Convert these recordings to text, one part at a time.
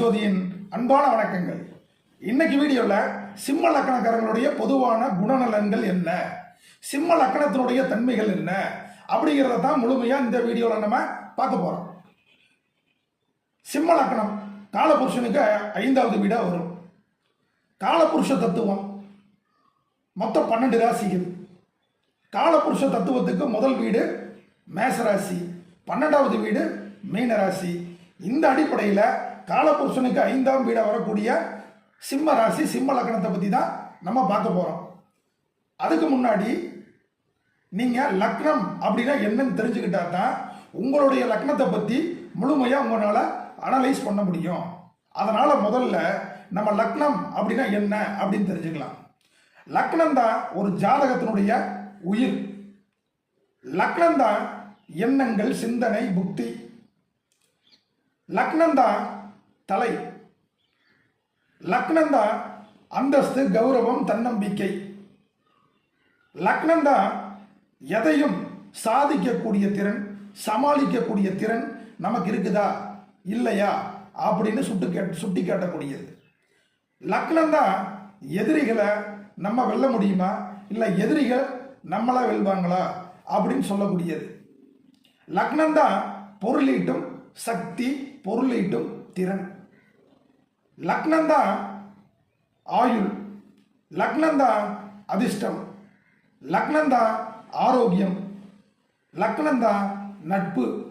ஜோதியின் அன்பான வணக்கங்கள். இன்னைக்கு வீடியோவில் சிம்ம லக்கணக்காரங்களுடைய பொதுவான குணநலன்கள் என்ன? சிம்ம லக்கணத்தினுடைய தன்மைகள் என்ன? அப்படிங்கிறத தான் முழுமையாக இந்த வீடியோவில் நம்ம பார்க்க போகிறோம் சிம்ம லக்கணம் காலபுருஷனுக்கு ஐந்தாவது வீடாக வரும். காலபுருஷ தத்துவம் மொத்தம் பன்னெண்டு ராசிகள். காலபுருஷ தத்துவத்துக்கு முதல் வீடு மேசராசி. பன்னெண்டாவது வீடு மீன ராசி இந்த அடிப்படையில் காலபுருஷனுக்கு ஐந்தாம் வீடாக வரக்கூடிய சிம்ம ராசி சிம்ம லக்னத்தை பற்றி தான் நம்ம பார்க்க போகிறோம் அதுக்கு முன்னாடி நீங்கள் லக்னம் அப்படின்னா என்னன்னு தெரிஞ்சுக்கிட்டா தான் உங்களுடைய லக்னத்தை பற்றி முழுமையாக உங்களால் அனலைஸ் பண்ண முடியும். அதனால் முதல்ல நம்ம லக்னம் அப்படின்னா என்ன அப்படின்னு தெரிஞ்சுக்கலாம். லக்னம் தான் ஒரு ஜாதகத்தினுடைய உயிர். லக்னம் தான் எண்ணங்கள் சிந்தனை புக்தி லக்னம் தான் தலை. லக்னந்தான் அந்தஸ்து கௌரவம் தன்னம்பிக்கை. லக்னந்தான் எதையும் சாதிக்கக்கூடிய திறன் சமாளிக்கக்கூடிய திறன் நமக்கு இருக்குதா? இல்லையா? அப்படின்னு சுட்டு கேட் சுட்டி காட்டக்கூடியது. லக்னந்தான் எதிரிகளை நம்ம வெல்ல முடியுமா? இல்லை எதிரிகள் நம்மளா வெல்வாங்களா? அப்படின்னு சொல்லக்கூடியது. லக்னந்தான் பொருளீட்டும் சக்தி பொருளீட்டும் திறன். லக்னந்தான் ஆயுள். லக்னந்தான் அதிர்ஷ்டம். லக்னந்தான் ஆரோக்கியம். லக்னந்தான் நட்பு.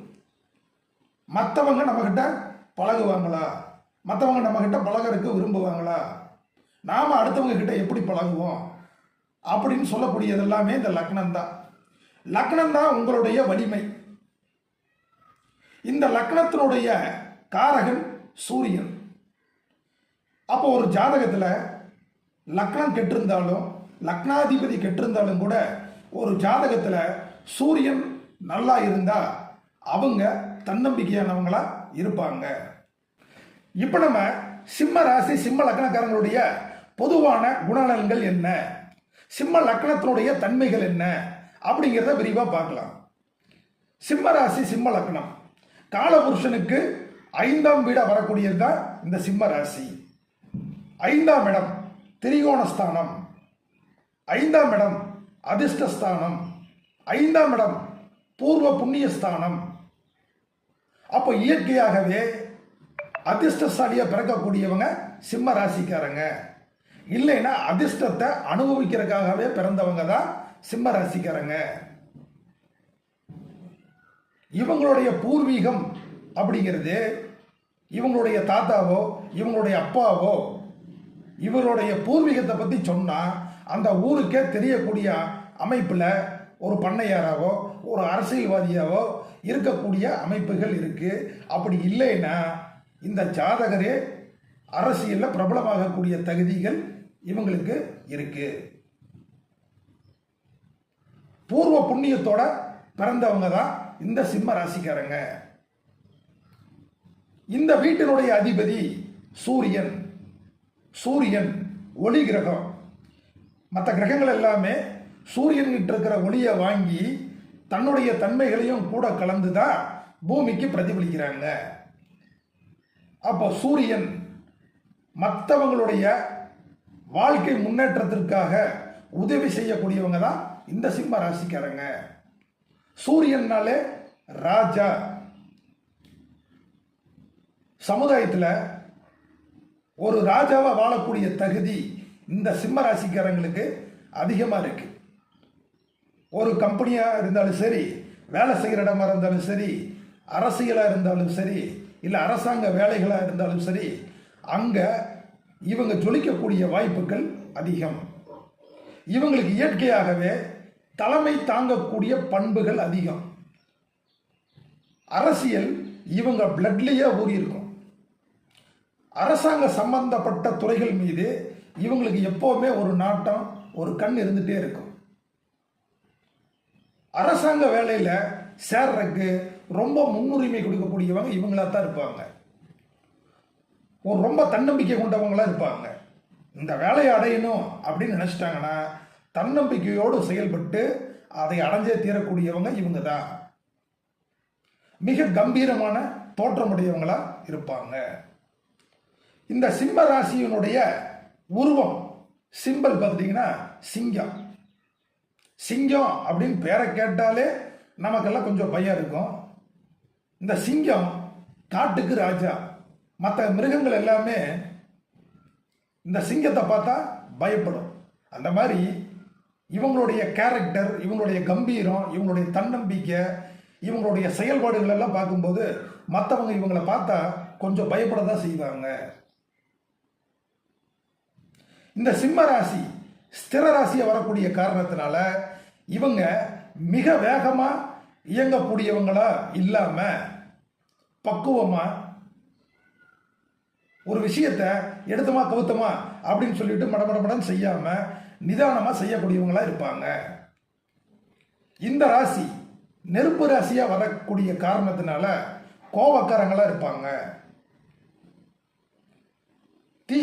மற்றவங்க நம்மக்கிட்ட பழகுவாங்களா? மற்றவங்க நம்மக்கிட்ட பழகிறதுக்கு விரும்புவாங்களா? நாம் அடுத்தவங்க கிட்ட எப்படி பழகுவோம்? அப்படின்னு சொல்லக்கூடியது எல்லாமே இந்த லக்னந்தான் லக்னந்தான் உங்களுடைய வலிமை. இந்த லக்னத்தினுடைய காரகன் சூரியன். அப்போ ஒரு ஜாதகத்தில் லக்னம் கெட்டிருந்தாலும் லக்னாதிபதி கெட்டிருந்தாலும் கூட ஒரு ஜாதகத்தில் சூரியன் நல்லா இருந்தால் அவங்க தன்னம்பிக்கையானவங்களா இருப்பாங்க. இப்போ நம்ம சிம்ம ராசி சிம்ம லக்னக்காரங்களுடைய பொதுவான குணநலன்கள் என்ன? சிம்ம லக்னத்தினுடைய தன்மைகள் என்ன? அப்படிங்கிறத விரிவாக பார்க்கலாம். சிம்ம ராசி சிம்ம லக்னம். காலபுருஷனுக்கு ஐந்தாம் வீடாக வரக்கூடியது தான் இந்த சிம்ம ராசி. ஐந்தாம் இடம் திரிகோணஸ்தானம். ஐந்தாம் இடம் அதிர்ஷ்டஸ்தானம். ஐந்தாம் இடம் பூர்வ புண்ணியஸ்தானம். அப்போ இயற்கையாகவே அதிர்ஷ்டசாலியாக பிறக்கக்கூடியவங்க சிம்ம ராசிக்காரங்க. இல்லைன்னா அதிர்ஷ்டத்தை அனுபவிக்கிறதுக்காகவே பிறந்தவங்க தான் சிம்ம ராசிக்காரங்க. இவங்களுடைய பூர்வீகம் அப்படிங்கிறது இவங்களுடைய தாத்தாவோ இவங்களுடைய அப்பாவோ இவருடைய பூர்வீகத்தை பற்றி சொன்னால் அந்த ஊருக்கே தெரியக்கூடிய அமைப்பில் ஒரு பண்ணையாராவோ ஒரு அரசியல்வாதியாவோ இருக்கக்கூடிய அமைப்புகள் இருக்குது அப்படி இல்லைன்னா இந்த ஜாதகரே அரசியலில் பிரபலமாகக்கூடிய தகுதிகள் இவங்களுக்கு இருக்கு. பூர்வ புண்ணியத்தோட பிறந்தவங்க தான் இந்த சிம்ம ராசிக்காரங்க. இந்த வீட்டினுடைய அதிபதி சூரியன். சூரியன் ஒளி கிரகம். மற்ற கிரகங்கள் எல்லாமே சூரியன்கிட்ட இருக்கிற ஒளியை வாங்கி தன்னுடைய தன்மைகளையும் கூட கலந்து தான் பூமிக்கு பிரதிபலிக்கிறாங்க. அப்போ சூரியன் மற்றவங்களுடைய வாழ்க்கை முன்னேற்றத்திற்காக உதவி செய்யக்கூடியவங்க தான் இந்த சிம்ம ராசிக்காரங்க. சூரியன்னாலே ராஜா. சமுதாயத்தில் ஒரு ராஜாவாக வாழக்கூடிய தகுதி இந்த சிம்ம ராசிக்காரங்களுக்கு அதிகமாக இருக்கு. ஒரு கம்பெனியாக இருந்தாலும் சரி வேலை செய்கிற இடமா இருந்தாலும் சரி அரசியலாக இருந்தாலும் சரி இல்லை அரசாங்க வேலைகளாக இருந்தாலும் சரி அங்கே இவங்க ஜொலிக்கக்கூடிய வாய்ப்புகள் அதிகம். இவங்களுக்கு இயற்கையாகவே தலைமை தாங்கக்கூடிய பண்புகள் அதிகம். அரசியல் இவங்க பிளட்லேயே ஊறியிருக்கும். அரசாங்க சம்பந்தப்பட்ட துறைகள் மீது இவங்களுக்கு எப்போவுமே ஒரு நாட்டம் ஒரு கண் இருந்துகிட்டே இருக்கும். அரசாங்க வேலையில் சேர்றதுக்கு ரொம்ப முன்னுரிமை கொடுக்கக்கூடியவங்க இவங்களா தான் இருப்பாங்க. ஒரு ரொம்ப தன்னம்பிக்கை கொண்டவங்களாக இருப்பாங்க. இந்த வேலையை அடையணும் அப்படின்னு நினச்சிட்டாங்கன்னா தன்னம்பிக்கையோடு செயல்பட்டு அதை அடைஞ்சே தீரக்கூடியவங்க இவங்க தான். மிக கம்பீரமான தோற்றமுடையவங்களாக இருப்பாங்க. இந்த சிம்ம ராசியினுடைய உருவம் சிம்பல் பார்த்தீங்கன்னா சிங்கம். சிங்கம் அப்படின்னு பேரை கேட்டாலே நமக்கெல்லாம் கொஞ்சம் பயம் இருக்கும். இந்த சிங்கம் காட்டுக்கு ராஜா. மற்ற மிருகங்கள் எல்லாமே இந்த சிங்கத்தை பார்த்தா பயப்படும். அந்த மாதிரி இவங்களுடைய கேரக்டர் இவங்களுடைய கம்பீரம் இவங்களுடைய தன்னம்பிக்கை இவங்களுடைய செயல்பாடுகள் எல்லாம் பார்க்கும்போது மற்றவங்க இவங்களை பார்த்தா கொஞ்சம் பயப்பட தான் செய்வாங்க. இந்த சிம்ம ராசி ஸ்திர ராசியை வரக்கூடிய காரணத்தினால இவங்க மிக வேகமாக இயங்கக்கூடியவங்களா இல்லாமல் பக்குவமாக ஒரு விஷயத்த எடுத்தமா கவுத்தமா அப்படின்னு சொல்லிட்டு மடமடமடன் செய்யாமல் நிதானமாக செய்யக்கூடியவங்களா இருப்பாங்க. இந்த ராசி நெருப்பு ராசியாக வரக்கூடிய காரணத்தினால கோவக்காரங்களாக இருப்பாங்க. தீ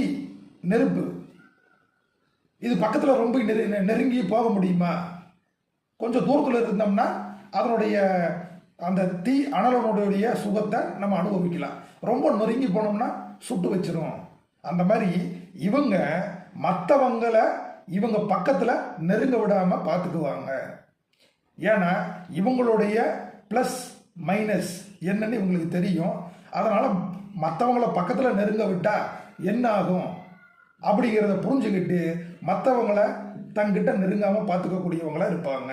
நெருப்பு. இது பக்கத்தில் ரொம்ப நெரு- நெருங்கி போக முடியுமா? கொஞ்சம் தூரத்தில் இருந்தோம்னா அதனுடைய அந்த தீ அனலனுடைய சுகத்தை நம்ம அனுபவிக்கலாம். ரொம்ப நெருங்கி போனோம்னா சுட்டு வச்சிரும். அந்த மாதிரி இவங்க மற்றவங்களை இவங்க பக்கத்தில் நெருங்க விடாமல் பார்த்துக்குவாங்க ஏன்னா இவங்களுடைய ப்ளஸ் மைனஸ் என்னன்னு இவங்களுக்கு தெரியும். அதனால் மற்றவங்கள பக்கத்தில் நெருங்க விட்டால் என்ன ஆகும்? அப்படிங்கிறத புரிஞ்சுக்கிட்டு மற்றவங்கள தங்கிட்ட நெருங்காமல் பார்த்துக்கக்கூடியவங்களாக இருப்பாங்க.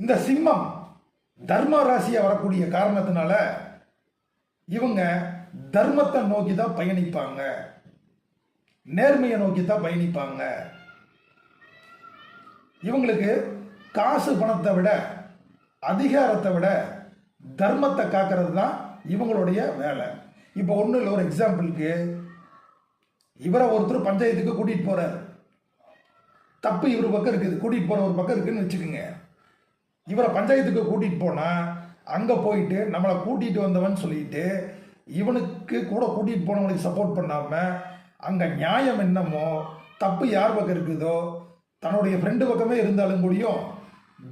இந்த சிம்மம் தர்ம ராசியாக வரக்கூடிய காரணத்தினால இவங்க தர்மத்தை நோக்கி தான் பயணிப்பாங்க. நேர்மையை நோக்கி தான் பயணிப்பாங்க. இவங்களுக்கு காசு பணத்தை விட அதிகாரத்தை விட தர்மத்தை காக்கிறது தான் இவங்களுடைய வேலை. இப்போ ஒன்றும் இல்லை ஒரு எக்ஸாம்பிளுக்கு இவரை ஒருத்தர் பஞ்சாயத்துக்கு கூட்டிகிட்டு போகிறார் தப்பு இவர் பக்கம் இருக்குது. கூட்டிகிட்டு போகிற ஒரு பக்கம் இருக்குதுன்னு வச்சுக்கோங்க. இவரை பஞ்சாயத்துக்கு கூட்டிகிட்டு போனால் அங்கே போயிட்டு நம்மளை கூட்டிகிட்டு வந்தவன் சொல்லிட்டு இவனுக்கு கூட கூட்டிகிட்டு போனவனுக்கு சப்போர்ட் பண்ணாமல் அங்கே நியாயம் என்னமோ தப்பு யார் பக்கம் இருக்குதோ தன்னுடைய ஃப்ரெண்டு பக்கமே இருந்தாலும் கூடியும்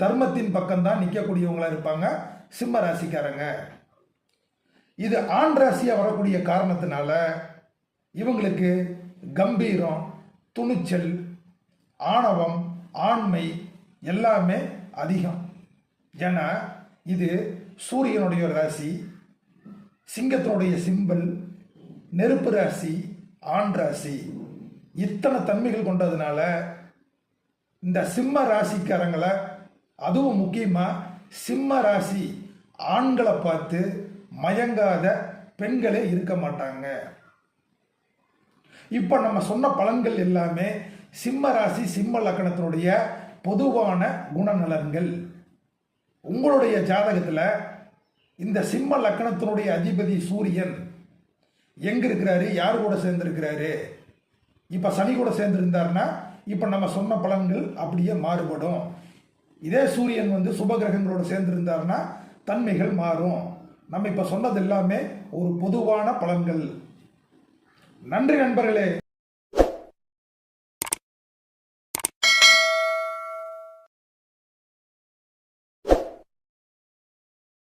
தர்மத்தின் பக்கம்தான் நிற்கக்கூடியவங்களாக இருப்பாங்க சிம்ம ராசிக்காரங்க. இது ஆண் ராசியாக வரக்கூடிய காரணத்தினால இவங்களுக்கு கம்பீரம் துணிச்சல் ஆணவம் ஆண்மை எல்லாமே அதிகம். ஏன்னா இது சூரியனுடைய ராசி சிங்கத்தினுடைய சிம்பல் நெருப்பு ராசி ஆண் ராசி. இத்தனை தன்மைகள் கொண்டதுனால இந்த சிம்ம ராசிக்காரங்களை அதுவும் முக்கியமாக சிம்ம ராசி ஆண்களை பார்த்து மயங்காத பெண்களே இருக்க மாட்டாங்க. இப்போ நம்ம சொன்ன பலன்கள் எல்லாமே சிம்ம ராசி சிம்ம லக்கணத்தினுடைய பொதுவான குணநலன்கள். உங்களுடைய ஜாதகத்தில் இந்த சிம்ம லக்கணத்தினுடைய அதிபதி சூரியன் எங்க இருக்கிறாரு? யார் கூட சேர்ந்துருக்கிறாரு? இப்போ சனி கூட சேர்ந்துருந்தார்னா இப்போ நம்ம சொன்ன பலன்கள் அப்படியே மாறுபடும். இதே சூரியன் வந்து சுபகிரகங்களோடு சேர்ந்துருந்தார்னா தன்மைகள் மாறும். நம்ம இப்போ சொன்னது எல்லாமே ஒரு பொதுவான பலன்கள். நன்றி நண்பர்களே.